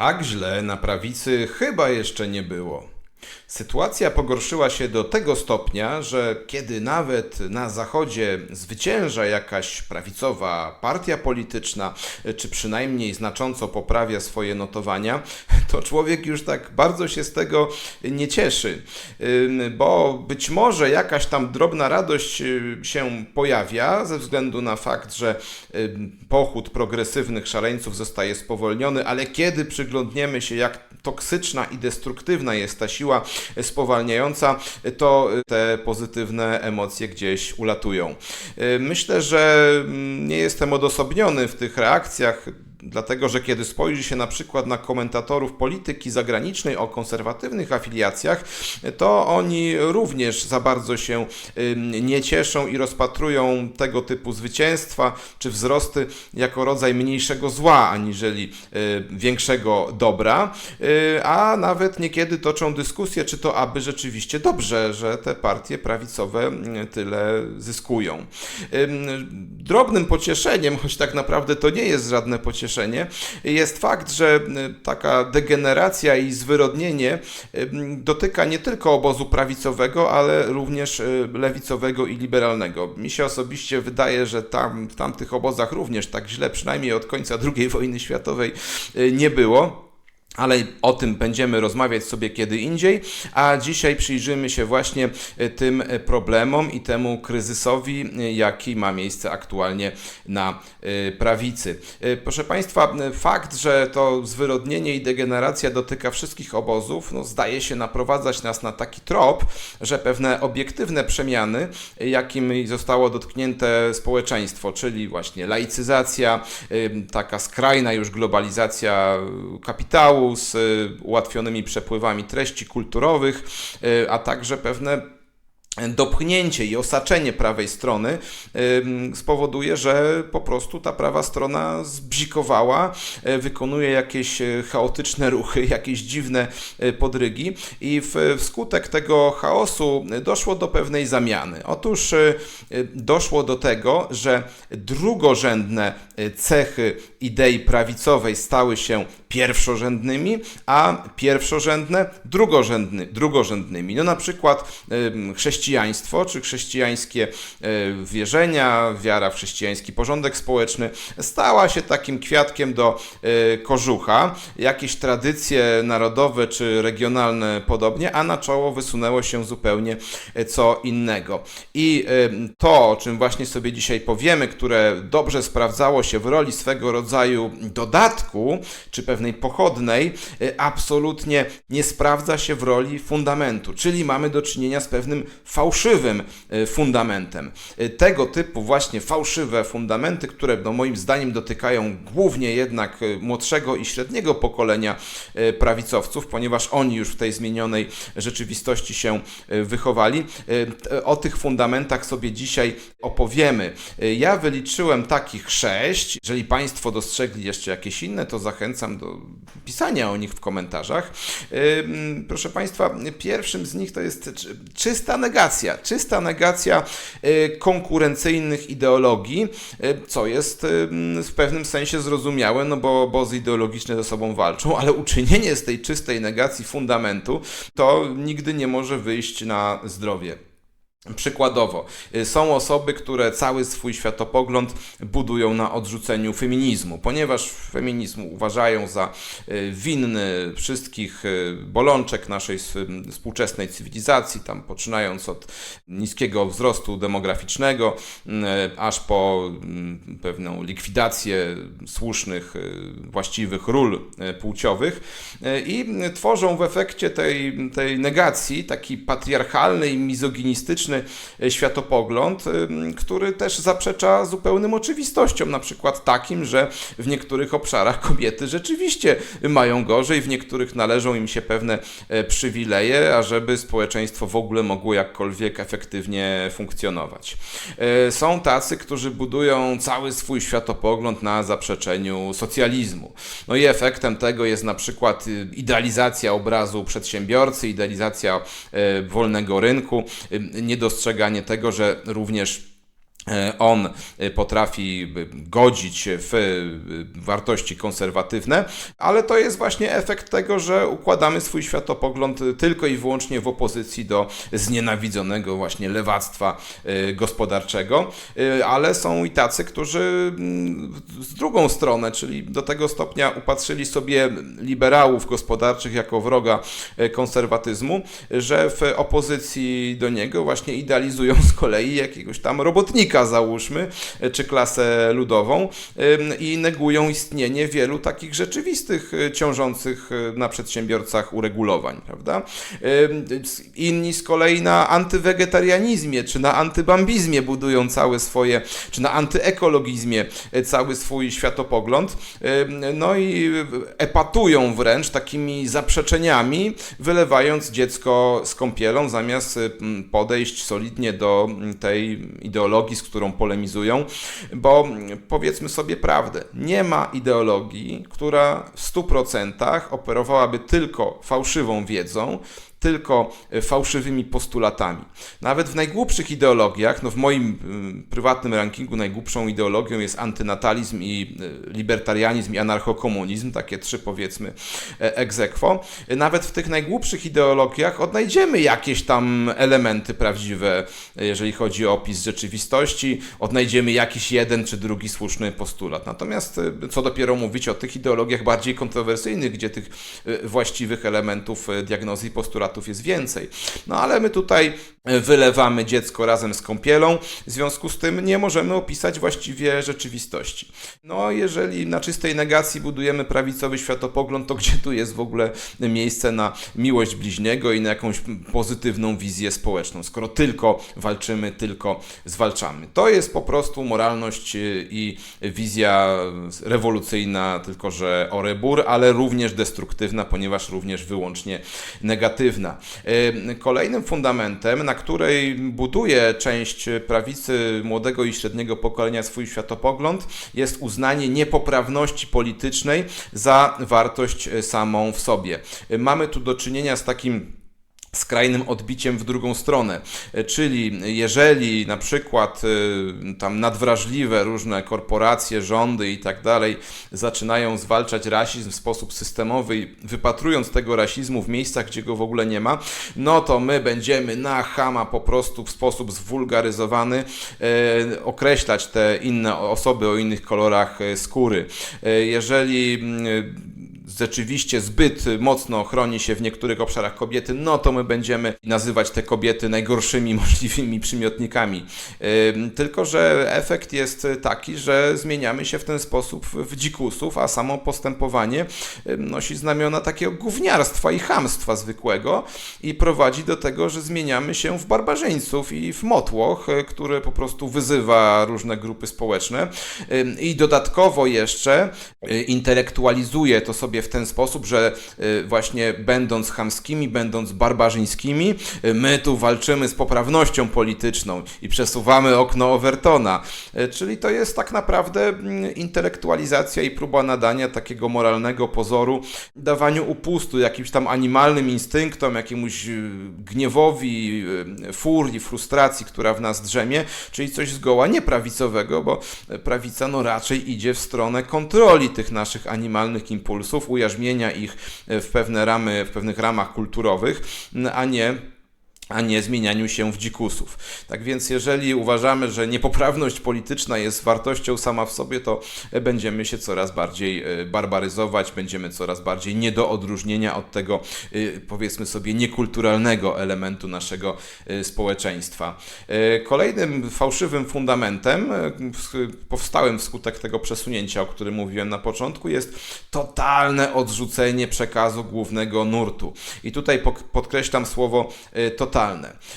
Tak źle na prawicy chyba jeszcze nie było. Sytuacja pogorszyła się do tego stopnia, że kiedy nawet na Zachodzie zwycięża jakaś prawicowa partia polityczna, czy przynajmniej znacząco poprawia swoje notowania, to człowiek już tak bardzo się z tego nie cieszy, bo być może jakaś tam drobna radość y, się pojawia ze względu na fakt, że pochód progresywnych szaleńców zostaje spowolniony, ale kiedy przyglądniemy się, jak toksyczna i destruktywna jest ta siła spowalniająca, to te pozytywne emocje gdzieś ulatują. Y, Myślę, że mm, nie jestem odosobniony w tych reakcjach. Dlatego, że kiedy spojrzy się na przykład na komentatorów polityki zagranicznej o konserwatywnych afiliacjach, to oni również za bardzo się nie cieszą i rozpatrują tego typu zwycięstwa czy wzrosty jako rodzaj mniejszego zła, aniżeli y, większego dobra, y, a nawet niekiedy toczą dyskusję, czy to aby rzeczywiście dobrze, że te partie prawicowe y, tyle zyskują. Ym, Drobnym pocieszeniem, choć tak naprawdę to nie jest żadne pocieszenie, jest fakt, że y, taka degeneracja i zwyrodnienie y, dotyka nie tylko obozu prawicowego, ale również y, lewicowego i liberalnego. Mi się osobiście wydaje, że tam, w tamtych obozach również tak źle, przynajmniej od końca II wojny światowej, nie było. Ale o tym będziemy rozmawiać sobie kiedy indziej, a dzisiaj przyjrzymy się właśnie e, tym e, problemom i temu kryzysowi, e, jaki ma miejsce aktualnie na prawicy. Proszę Państwa, fakt, że to zwyrodnienie i degeneracja dotyka wszystkich obozów, no, zdaje się naprowadzać nas na taki trop, że pewne obiektywne przemiany, jakimi zostało dotknięte społeczeństwo, czyli właśnie laicyzacja, taka skrajna już globalizacja e, z y, ułatwionymi przepływami treści kulturowych, y, a także pewne dopchnięcie i osaczenie prawej strony spowoduje, że po prostu ta prawa strona zbzikowała, e, wykonuje jakieś e, chaotyczne ruchy, jakieś dziwne e, podrygi i wskutek tego chaosu doszło do pewnej zamiany. Otóż doszło do tego, że drugorzędne cechy idei prawicowej stały się pierwszorzędnymi, a pierwszorzędne drugorzędny, drugorzędnymi. No na przykład ym, chrześcijaństwo, czy chrześcijańskie y, wierzenia, wiara w chrześcijański porządek społeczny stała się takim kwiatkiem do y, kożucha. Jakieś tradycje narodowe czy regionalne podobnie, a na czoło wysunęło się zupełnie y, co innego. I to, o czym właśnie sobie dzisiaj powiemy, które dobrze sprawdzało się w roli swego rodzaju dodatku, czy pewnej pochodnej, absolutnie nie sprawdza się w roli fundamentu, czyli mamy do czynienia z pewnym fałszywym y, fundamentem. Y, Tego typu właśnie fałszywe fundamenty, które no, moim zdaniem dotykają głównie jednak y, młodszego i średniego pokolenia prawicowców, ponieważ oni już w tej zmienionej rzeczywistości się wychowali. O tych fundamentach sobie dzisiaj opowiemy. Ja wyliczyłem takich sześć. Jeżeli Państwo dostrzegli jeszcze jakieś inne, to zachęcam do pisania o nich w komentarzach. Proszę Państwa, pierwszym z nich to jest czy- czysta negacja. Czysta negacja y, konkurencyjnych ideologii, y, co jest ym, w pewnym sensie zrozumiałe, no bo obozy ideologiczne ze sobą walczą, ale uczynienie z tej czystej negacji fundamentu to nigdy nie może wyjść na zdrowie. Przykładowo, y, są osoby, które cały swój światopogląd budują na odrzuceniu feminizmu, ponieważ feminizm uważają za y, winny wszystkich y, bolączek naszej współczesnej cywilizacji, tam poczynając od niskiego wzrostu demograficznego, y, aż po pewną likwidację słusznych, właściwych ról y, płciowych y, i tworzą w efekcie tej, tej negacji taki patriarchalny i mizoginistyczny e, światopogląd, który też zaprzecza zupełnym oczywistościom, na przykład takim, że w niektórych obszarach kobiety rzeczywiście mają gorzej, w niektórych należą im się pewne e, przywileje, ażeby społeczeństwo w ogóle mogło jakkolwiek efektywnie funkcjonować. E, Są tacy, którzy budują cały swój światopogląd na zaprzeczeniu socjalizmu. No i efektem tego jest na przykład y, idealizacja obrazu przedsiębiorcy, idealizacja wolnego rynku, y, niedostrzeganie tego, że również on e, potrafi e, godzić w wartości konserwatywne, ale to jest właśnie efekt tego, że układamy swój światopogląd tylko i wyłącznie w opozycji do znienawidzonego właśnie lewactwa gospodarczego, ale są i tacy, którzy mm, z drugą stronę, czyli do tego stopnia upatrzyli sobie liberałów gospodarczych jako wroga konserwatyzmu, że w opozycji do niego właśnie idealizują z kolei jakiegoś tam robotnika, załóżmy, e, czy klasę ludową i negują istnienie wielu takich rzeczywistych e, ciążących e, na przedsiębiorcach uregulowań, prawda? Inni z kolei na antywegetarianizmie, czy na antybambizmie budują całe swoje, czy na antyekologizmie cały swój światopogląd, no i epatują wręcz takimi zaprzeczeniami, wylewając dziecko z kąpielą, zamiast podejść solidnie do tej ideologii, z którą polemizują, bo powiedzmy sobie prawdę, nie ma ideologii, która w 100% operowałaby tylko fałszywą wiedzą, tylko e, fałszywymi postulatami. Nawet w najgłupszych ideologiach, no w moim y, prywatnym rankingu najgłupszą ideologią jest antynatalizm i y, libertarianizm i anarchokomunizm, takie trzy powiedzmy egzekwo. Nawet w tych najgłupszych ideologiach odnajdziemy jakieś tam elementy prawdziwe, jeżeli chodzi o opis rzeczywistości, odnajdziemy jakiś jeden czy drugi słuszny postulat. Natomiast co dopiero mówić o tych ideologiach bardziej kontrowersyjnych, gdzie tych właściwych elementów diagnozy i postulatów jest więcej. No ale my tutaj e, wylewamy dziecko razem z kąpielą, w związku z tym nie możemy opisać właściwie rzeczywistości. No jeżeli na czystej negacji budujemy prawicowy światopogląd, to gdzie tu jest w ogóle miejsce na miłość bliźniego i na jakąś pozytywną wizję społeczną, skoro tylko walczymy, tylko zwalczamy. To jest po prostu moralność e, i wizja rewolucyjna, tylko że orebur, ale również destruktywna, ponieważ również wyłącznie negatywna. Kolejnym fundamentem, na której buduje część prawicy młodego i średniego pokolenia swój światopogląd, jest uznanie niepoprawności politycznej za wartość samą w sobie. Mamy tu do czynienia z takim skrajnym odbiciem w drugą stronę. E, czyli jeżeli na przykład e, tam nadwrażliwe różne korporacje, rządy i tak dalej zaczynają zwalczać rasizm w sposób systemowy, wypatrując tego rasizmu w miejscach, gdzie go w ogóle nie ma, no to my będziemy na chama po prostu w sposób zwulgaryzowany e, określać te inne osoby o innych kolorach skóry. Jeżeli mm, rzeczywiście zbyt mocno chroni się w niektórych obszarach kobiety, no to my będziemy nazywać te kobiety najgorszymi możliwymi przymiotnikami. Tylko, że efekt jest taki, że zmieniamy się w ten sposób w dzikusów, a samo postępowanie nosi znamiona takiego gówniarstwa i chamstwa zwykłego i prowadzi do tego, że zmieniamy się w barbarzyńców i w motłoch, e, które po prostu wyzywa różne grupy społeczne i dodatkowo jeszcze e, intelektualizuje to sobie w ten sposób, że y, właśnie będąc chamskimi, będąc barbarzyńskimi, y, my tu walczymy z poprawnością polityczną i przesuwamy okno Overtona. Y, czyli to jest tak naprawdę mm, intelektualizacja i próba nadania takiego moralnego pozoru, dawaniu upustu jakimś tam animalnym instynktom, jakiemuś gniewowi, furii, frustracji, która w nas drzemie, czyli coś zgoła nieprawicowego, bo prawica no raczej idzie w stronę kontroli tych naszych animalnych impulsów, ujarzmienia ich w pewne ramy, w pewnych ramach kulturowych, a nie a nie zmienianiu się w dzikusów. Tak więc jeżeli uważamy, że niepoprawność polityczna jest wartością sama w sobie, to będziemy się coraz bardziej e, barbaryzować, będziemy coraz bardziej nie do odróżnienia od tego e, powiedzmy sobie niekulturalnego elementu naszego e, społeczeństwa. Kolejnym fałszywym fundamentem powstałym wskutek tego przesunięcia, o którym mówiłem na początku, jest totalne odrzucenie przekazu głównego nurtu. I tutaj podkreślam słowo totalne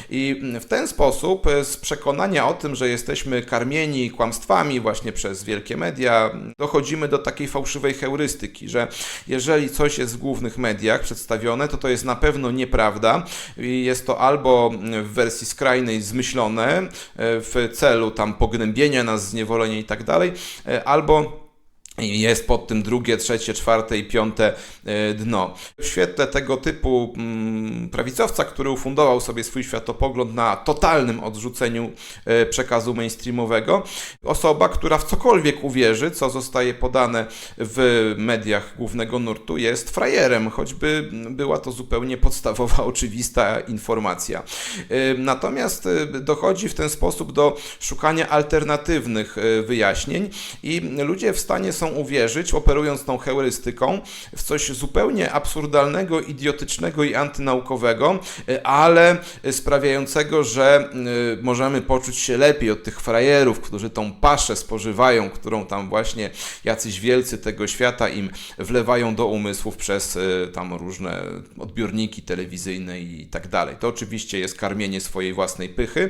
I w ten sposób e, z przekonania o tym, że jesteśmy karmieni kłamstwami właśnie przez wielkie media, dochodzimy do takiej fałszywej heurystyki, że jeżeli coś jest w głównych mediach przedstawione, to to jest na pewno nieprawda i jest to albo w wersji skrajnej zmyślone e, w celu tam pognębienia nas, zniewolenia i tak dalej, e, albo jest pod tym drugie, trzecie, czwarte i piąte e, dno. W świetle tego typu mm, prawicowca, który ufundował sobie swój światopogląd na totalnym odrzuceniu e, przekazu mainstreamowego, osoba, która w cokolwiek uwierzy, co zostaje podane w mediach głównego nurtu, jest frajerem, choćby była to zupełnie podstawowa, oczywista informacja. E, Natomiast dochodzi w ten sposób do szukania alternatywnych wyjaśnień i ludzie w stanie są uwierzyć, operując tą heurystyką, w coś zupełnie absurdalnego, idiotycznego i antynaukowego, e, ale sprawiającego, że e, możemy poczuć się lepiej od tych frajerów, którzy tą paszę spożywają, którą tam właśnie jacyś wielcy tego świata im wlewają do umysłów przez e, tam różne odbiorniki telewizyjne i tak dalej. To oczywiście jest karmienie swojej własnej pychy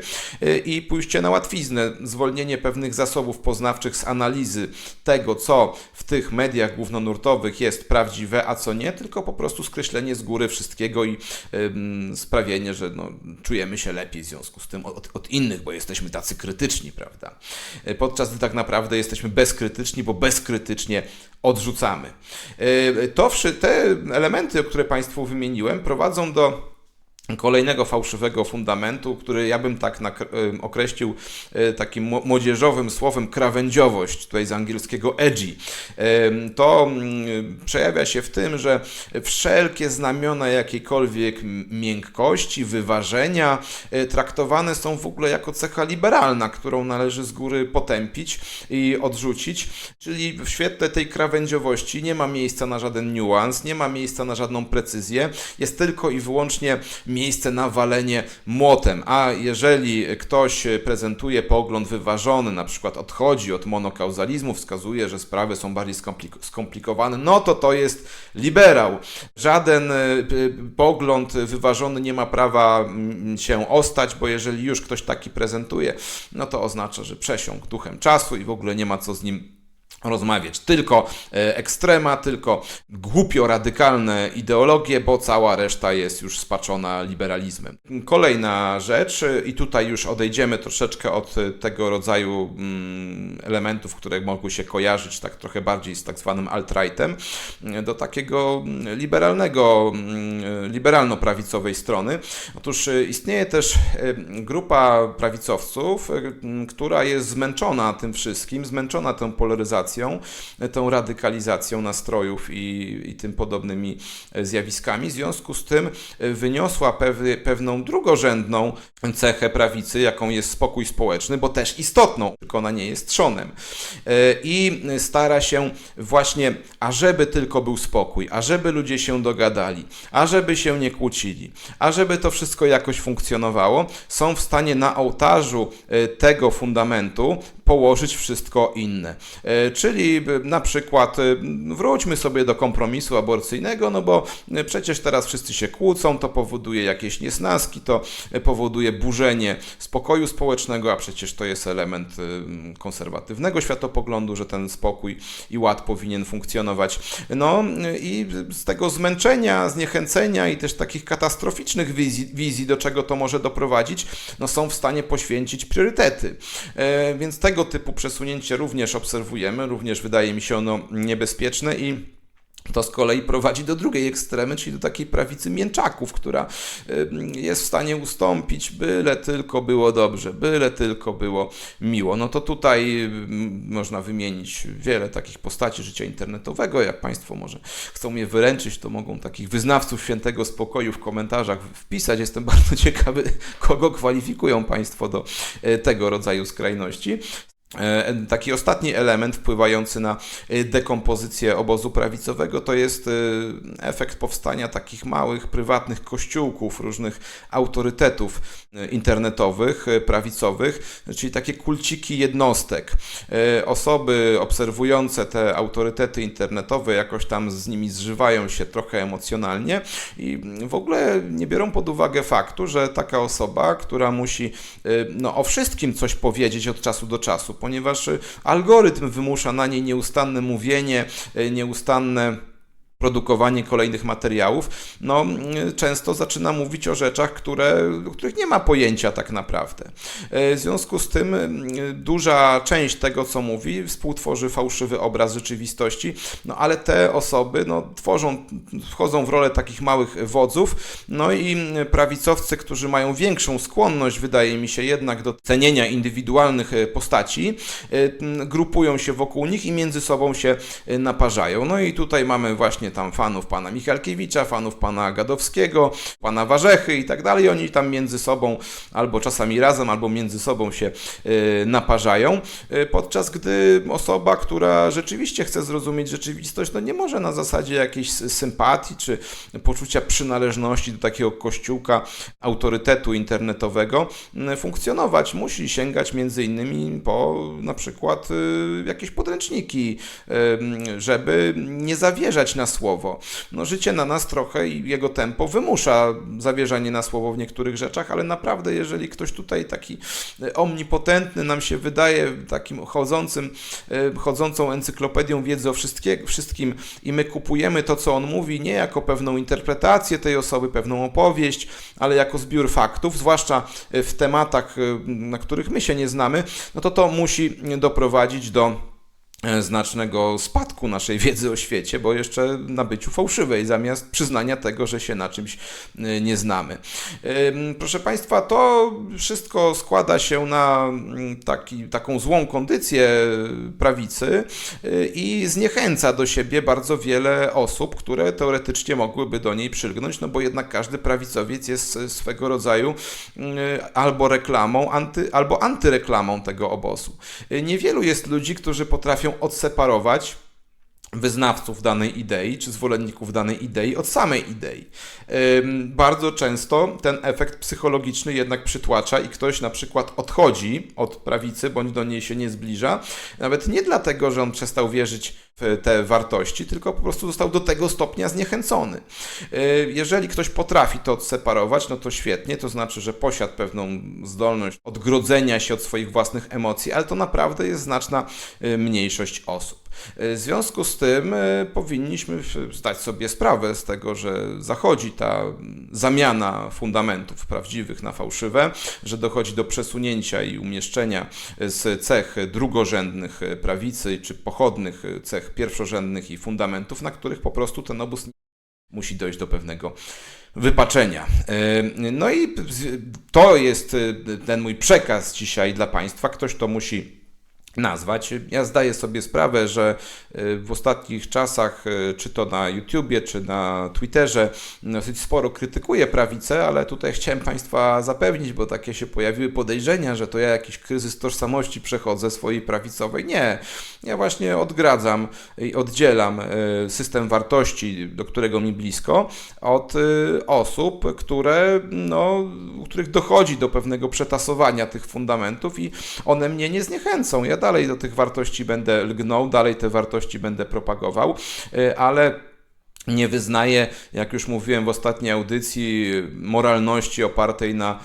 i pójście na łatwiznę, zwolnienie pewnych zasobów poznawczych z analizy tego, co w tych mediach głównonurtowych jest prawdziwe, a co nie, tylko po prostu skreślenie z góry wszystkiego i ym, sprawienie, że no, czujemy się lepiej w związku z tym od, od innych, bo jesteśmy tacy krytyczni, prawda? E, Podczas gdy tak naprawdę jesteśmy bezkrytyczni, bo bezkrytycznie odrzucamy. E, To, te elementy, które Państwu wymieniłem, prowadzą do kolejnego fałszywego fundamentu, który ja bym tak określił e, takim młodzieżowym słowem krawędziowość, tutaj z angielskiego edgy. To mm, przejawia się w tym, że wszelkie znamiona jakiejkolwiek miękkości, wyważenia e, traktowane są w ogóle jako cecha liberalna, którą należy z góry potępić i odrzucić, czyli w świetle tej krawędziowości nie ma miejsca na żaden niuans, nie ma miejsca na żadną precyzję, jest tylko i wyłącznie miejsce na walenie młotem. A jeżeli ktoś prezentuje pogląd wyważony, na przykład odchodzi od monokauzalizmu, wskazuje, że sprawy są bardziej skomplik- skomplikowane, no to to jest liberał. Żaden y, pogląd wyważony nie ma prawa mm, się ostać, bo jeżeli już ktoś taki prezentuje, no to oznacza, że przesiąkł duchem czasu i w ogóle nie ma co z nim rozmawiać. Tylko e, ekstrema, tylko głupio radykalne ideologie, bo cała reszta jest już spaczona liberalizmem. Kolejna rzecz, i tutaj już odejdziemy troszeczkę od tego rodzaju mm, elementów, które mogły się kojarzyć tak trochę bardziej z tak zwanym alt-rightem, do takiego mm, liberalnego, mm, liberalno-prawicowej strony. Otóż e, istnieje też e, grupa prawicowców, która jest zmęczona tym wszystkim, zmęczona tą polaryzacją, e, tą radykalizacją nastrojów i, i tym podobnymi e, zjawiskami. W związku z tym e, wyniosła pewną drugorzędną cechę prawicy, jaką jest spokój społeczny, bo też istotną, tylko ona nie jest trzonem. E, I stara się właśnie, ażeby tylko był spokój, ażeby ludzie się dogadali, ażeby się nie kłócili, ażeby to wszystko jakoś funkcjonowało, są w stanie na ołtarzu tego fundamentu położyć wszystko inne. E, Czyli e, na przykład e, wróćmy sobie do kompromisu aborcyjnego, no bo przecież teraz wszyscy się kłócą, to powoduje jakieś niesnaski, to powoduje burzenie spokoju społecznego, a przecież to jest element konserwatywnego światopoglądu, że ten spokój i ład powinien funkcjonować. No i z tego zmęczenia, zniechęcenia i też takich katastroficznych wizji, wizji do czego to może doprowadzić, no są w stanie poświęcić priorytety. Więc tego typu przesunięcie również obserwujemy, również wydaje mi się ono niebezpieczne i to z kolei prowadzi do drugiej ekstremy, czyli do takiej prawicy mięczaków, która jest w stanie ustąpić, byle tylko było dobrze, byle tylko było miło. No to tutaj można wymienić wiele takich postaci życia internetowego. Jak Państwo może chcą mnie wyręczyć, to mogą takich wyznawców świętego spokoju w komentarzach wpisać. Jestem bardzo ciekawy, kogo kwalifikują Państwo do y, tego rodzaju skrajności. E, Taki ostatni element wpływający na e, dekompozycję obozu prawicowego to jest e, efekt powstania takich małych, prywatnych kościółków, różnych autorytetów internetowych, prawicowych, czyli takie kulciki jednostek. Osoby obserwujące te autorytety internetowe jakoś tam z nimi zżywają się trochę emocjonalnie i w ogóle nie biorą pod uwagę faktu, że taka osoba, która musi no, o wszystkim coś powiedzieć od czasu do czasu, ponieważ y, algorytm wymusza na niej nieustanne mówienie, y, nieustanne produkowanie kolejnych materiałów, no często zaczyna mówić o rzeczach, które, o których nie ma pojęcia tak naprawdę. W związku z tym duża część tego, co mówi, współtworzy fałszywy obraz rzeczywistości, no ale te osoby no, tworzą, wchodzą w rolę takich małych wodzów, no i prawicowcy, którzy mają większą skłonność, wydaje mi się jednak, do cenienia indywidualnych postaci, grupują się wokół nich i między sobą się naparzają. No i tutaj mamy właśnie tam fanów pana Michalkiewicza, fanów pana Gadowskiego, pana Warzechy i tak dalej. Oni tam między sobą albo czasami razem, albo między sobą się y, naparzają, y, podczas gdy osoba, która rzeczywiście chce zrozumieć rzeczywistość, no nie może na zasadzie jakiejś sympatii czy poczucia przynależności do takiego kościółka autorytetu internetowego y, funkcjonować. Musi sięgać między innymi po na przykład jakieś podręczniki, żeby nie zawierzać na słowo. No, życie na nas trochę i jego tempo wymusza zawierzanie na słowo w niektórych rzeczach, ale naprawdę, jeżeli ktoś tutaj taki e, omnipotentny nam się wydaje, takim chodzącym, e, chodzącą encyklopedią wiedzy o wszystkim i my kupujemy to, co on mówi, nie jako pewną interpretację tej osoby, pewną opowieść, ale jako zbiór faktów, zwłaszcza e, w tematach, na których my się nie znamy, no to to musi doprowadzić do znacznego spadku naszej wiedzy o świecie, bo jeszcze na byciu fałszywej, zamiast przyznania tego, że się na czymś e, nie znamy. Proszę Państwa, to wszystko składa się na mm, taki, taką złą kondycję prawicy e, i zniechęca do siebie bardzo wiele osób, które teoretycznie mogłyby do niej przylgnąć, no bo jednak każdy prawicowiec jest swego rodzaju albo reklamą, anty, albo antyreklamą tego obozu. Niewielu jest ludzi, którzy potrafią odseparować wyznawców danej idei, czy zwolenników danej idei od samej idei. Bardzo często ten efekt psychologiczny jednak przytłacza i ktoś na przykład odchodzi od prawicy, bądź do niej się nie zbliża, nawet nie dlatego, że on przestał wierzyć w te wartości, tylko po prostu został do tego stopnia zniechęcony. Jeżeli ktoś potrafi to odseparować, no to świetnie, to znaczy, że posiadł pewną zdolność odgrodzenia się od swoich własnych emocji, ale to naprawdę jest znaczna mniejszość osób. W związku z tym e, powinniśmy zdać sobie sprawę z tego, że zachodzi ta zamiana fundamentów prawdziwych na fałszywe, że dochodzi do przesunięcia i umieszczenia z cech drugorzędnych prawicy czy pochodnych cech pierwszorzędnych i fundamentów, na których po prostu ten obóz musi dojść do pewnego wypaczenia. E, no i to jest ten mój przekaz dzisiaj dla Państwa. Ktoś to musi nazwać. Ja zdaję sobie sprawę, że y, w ostatnich czasach, y, czy to na YouTubie, czy na Twitterze, dosyć sporo krytykuję prawicę, ale tutaj chciałem Państwa zapewnić, bo takie się pojawiły podejrzenia, że to ja jakiś kryzys tożsamości przechodzę swojej prawicowej. Nie. Ja właśnie odgradzam i oddzielam y, system wartości, do którego mi blisko, od osób, które, no, których dochodzi do pewnego przetasowania tych fundamentów i one mnie nie zniechęcą. Ja dalej do tych wartości będę lgnął, dalej te wartości będę propagował, y, ale nie wyznaje, jak już mówiłem w ostatniej audycji, moralności opartej na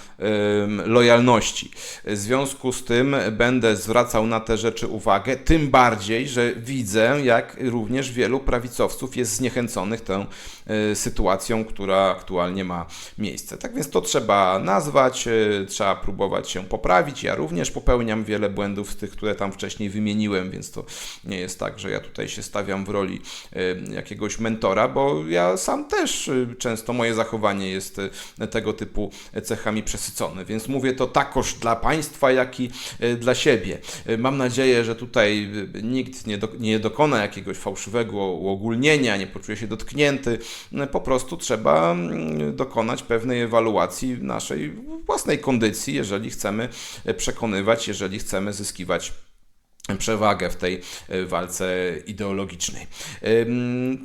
lojalności. W związku z tym będę zwracał na te rzeczy uwagę, tym bardziej, że widzę, jak również wielu prawicowców jest zniechęconych tą sytuacją, która aktualnie ma miejsce. Tak więc to trzeba nazwać, y, trzeba próbować się poprawić. Ja również popełniam wiele błędów z tych, które tam wcześniej wymieniłem, więc to nie jest tak, że ja tutaj się stawiam w roli jakiegoś mentora bo ja sam też y, często moje zachowanie jest y, tego typu cechami przesycone, więc mówię to takoż dla Państwa, jak i y, dla siebie. Mam nadzieję, że tutaj nikt nie, do, nie dokona jakiegoś fałszywego uogólnienia, nie poczuje się dotknięty. Po prostu trzeba mm, dokonać pewnej ewaluacji naszej własnej kondycji, jeżeli chcemy przekonywać, jeżeli chcemy zyskiwać przewagę w tej e, walce ideologicznej.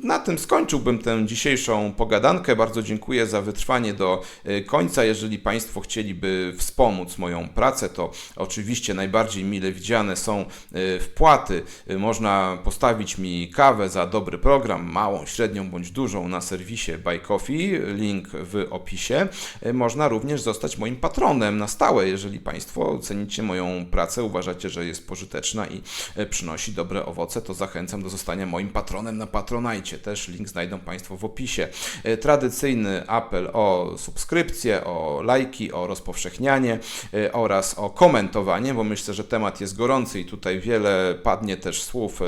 Na tym skończyłbym tę dzisiejszą pogadankę. Bardzo dziękuję za wytrwanie do e, końca. Jeżeli Państwo chcieliby wspomóc moją pracę, to oczywiście najbardziej mile widziane są e, wpłaty. Można postawić mi kawę za dobry program, małą, średnią bądź dużą na serwisie Buy Coffee, link w opisie. Można również zostać moim patronem na stałe, jeżeli Państwo cenicie moją pracę, uważacie, że jest pożyteczna i e, przynosi dobre owoce, to zachęcam do zostania moim patronem na Patronajcie. Też link znajdą Państwo w opisie. E, Tradycyjny apel o subskrypcję, o lajki, o rozpowszechnianie e, oraz o komentowanie, bo myślę, że temat jest gorący i tutaj wiele padnie też słów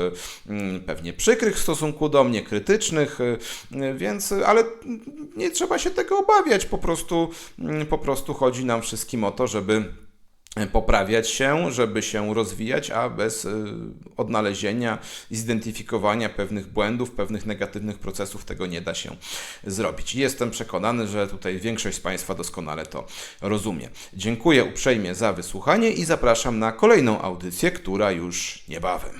mm, pewnie przykrych w stosunku do mnie, krytycznych, więc, ale nie trzeba się tego obawiać, po prostu, mm, po prostu chodzi nam wszystkim o to, żeby poprawiać się, żeby się rozwijać, a bez y, odnalezienia i zidentyfikowania pewnych błędów, pewnych negatywnych procesów tego nie da się zrobić. Jestem przekonany, że tutaj większość z Państwa doskonale to rozumie. Dziękuję uprzejmie za wysłuchanie i zapraszam na kolejną audycję, która już niebawem.